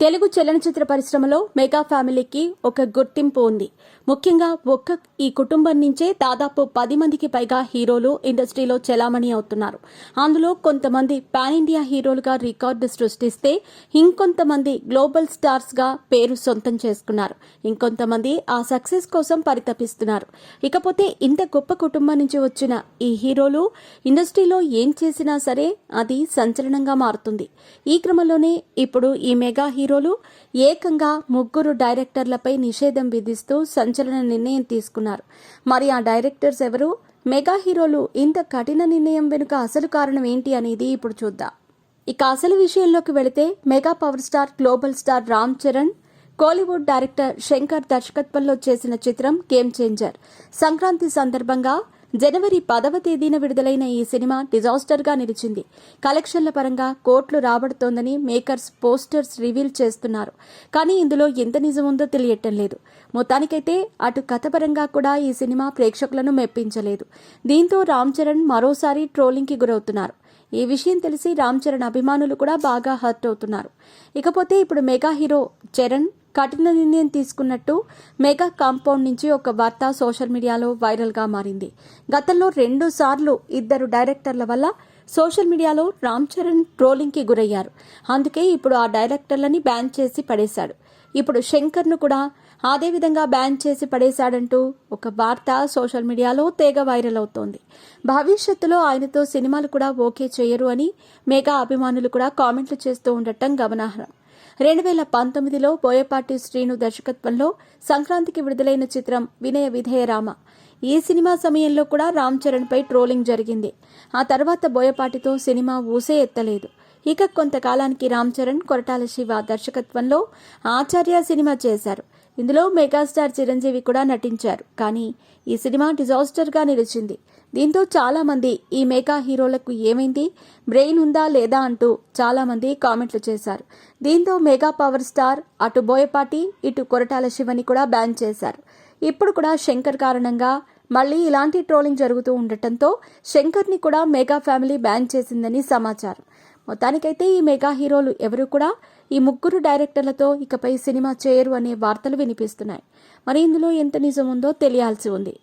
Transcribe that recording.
తెలుగు చలనచిత్ర పరిశ్రమలో మెగా ఫ్యామిలీకి ఒక గుర్తింపు ఉంది. ముఖ్యంగా ఒక్క ఈ కుటుంబం నుంచే దాదాపు పది మందికి పైగా హీరోలు ఇండస్ట్రీలో చెలామణి అవుతున్నారు. అందులో కొంతమంది పాన్ ఇండియా హీరోలుగా రికార్డు సృష్టిస్తే ఇంకొంతమంది గ్లోబల్ స్టార్స్గా పేరు సొంతం చేసుకున్నారు. ఇంకొంతమంది ఆ సక్సెస్ కోసం పరితపిస్తున్నారు. ఇకపోతే ఇంత గొప్ప కుటుంబం నుంచి వచ్చిన ఈ హీరోలు ఇండస్ట్రీలో ఏం చేసినా సరే అది సంచలనంగా మారుతుంది. ఈ క్రమంలోనే ఇప్పుడు ఈ మెగా హీరో హీరోలు ఏకంగా ముగ్గురు డైరెక్టర్లపై నిషేధం విధిస్తూ సంచలన నిర్ణయం తీసుకున్నారు. మరి ఆ డైరెక్టర్స్ ఎవరు? మెగా హీరోలు ఇంత కఠిన నిర్ణయం వెనుక అసలు కారణం ఏంటి అనేది ఇప్పుడు చూద్దాం. ఇక అసలు విషయంలోకి వెళితే mega power star global star Ram Charan Kollywood director Shankar దర్శకత్వంలో చేసిన చిత్రం గేమ్ చేంజర్. సంక్రాంతి సందర్భంగా జనవరి పదవ తేదీన విడుదలైన ఈ సినిమా డిజాస్టర్గా నిలిచింది. కలెక్షన్ల పరంగా కోట్లు రాబడుతోందని మేకర్స్ పోస్టర్స్ రివీల్ చేస్తున్నారు. కానీ ఇందులో ఎంత నిజం ఉందో తెలియటం లేదు. మొత్తానికైతే అటు కథపరంగా కూడా ఈ సినిమా ప్రేక్షకులను మెప్పించలేదు. దీంతో రామ్ చరణ్ మరోసారి ట్రోలింగ్కి గురవుతున్నారు. ఈ విషయం తెలిసి రామ్ చరణ్ అభిమానులు కూడా బాగా హర్ట్ అవుతున్నారు. ఇకపోతే ఇప్పుడు మెగా హీరో చరణ్ కఠిన నిర్ణయం తీసుకున్నట్టు మెగా కాంపౌండ్ నుంచి ఒక వార్త సోషల్ మీడియాలో వైరల్గా మారింది. గతంలో రెండు సార్లు ఇద్దరు డైరెక్టర్ల వల్ల సోషల్ మీడియాలో రామ్ చరణ్ ట్రోలింగ్కి గురయ్యారు. అందుకే ఇప్పుడు ఆ డైరెక్టర్లని బ్యాన్ చేసి పడేశాడు. ఇప్పుడు శంకర్ను కూడా అదే విధంగా బ్యాన్ చేసి పడేశాడంటూ ఒక వార్త సోషల్ మీడియాలో తెగ వైరల్ అవుతోంది. భవిష్యత్తులో ఆయనతో సినిమాలు కూడా ఓకే చేయరు అని మెగా అభిమానులు కూడా కామెంట్లు చేస్తూ ఉండటం గమనార్హం. రెండు వేల పంతొమ్మిదిలో బోయపాటి శ్రీను దర్శకత్వంలో సంక్రాంతికి విడుదలైన చిత్రం వినయ విధేయ రామ ఈ సినిమా సమయంలో కూడా రామ్ చరణ్పై ట్రోలింగ్ జరిగింది. ఆ తర్వాత బోయపాటితో సినిమా ఊసే ఎత్తలేదు. ఇక కొంతకాలానికి రామ్ చరణ్ కొరటాల శివ దర్శకత్వంలో ఆచార్య సినిమా చేశారు. ఇందులో మెగాస్టార్ చిరంజీవి కూడా నటించారు. కానీ ఈ సినిమా డిజాస్టర్గా నిలిచింది. దీంతో చాలామంది ఈ మెగా హీరోలకు ఏమైంది? బ్రెయిన్ ఉందా లేదా అంటూ చాలామంది కామెంట్లు చేశారు. దీంతో మెగా పవర్ స్టార్ అటు బోయపాటి ఇటు కొరటాల శివని కూడా బ్యాన్ చేశారు. ఇప్పుడు కూడా శంకర్ కారణంగా మళ్ళీ ఇలాంటి ట్రోలింగ్ జరుగుతూ ఉండటంతో శంకర్ని కూడా మెగా ఫ్యామిలీ బ్యాన్ చేసిందని సమాచారం. మొత్తానికైతే ఈ మెగా హీరోలు ఎవరు కూడా ఈ ముగ్గురు డైరెక్టర్లతో ఇకపై సినిమా చేయరు అనే వార్తలు వినిపిస్తున్నాయి. మరి ఇందులో ఎంత నిజం ఉందో తెలియాల్సి ఉంది.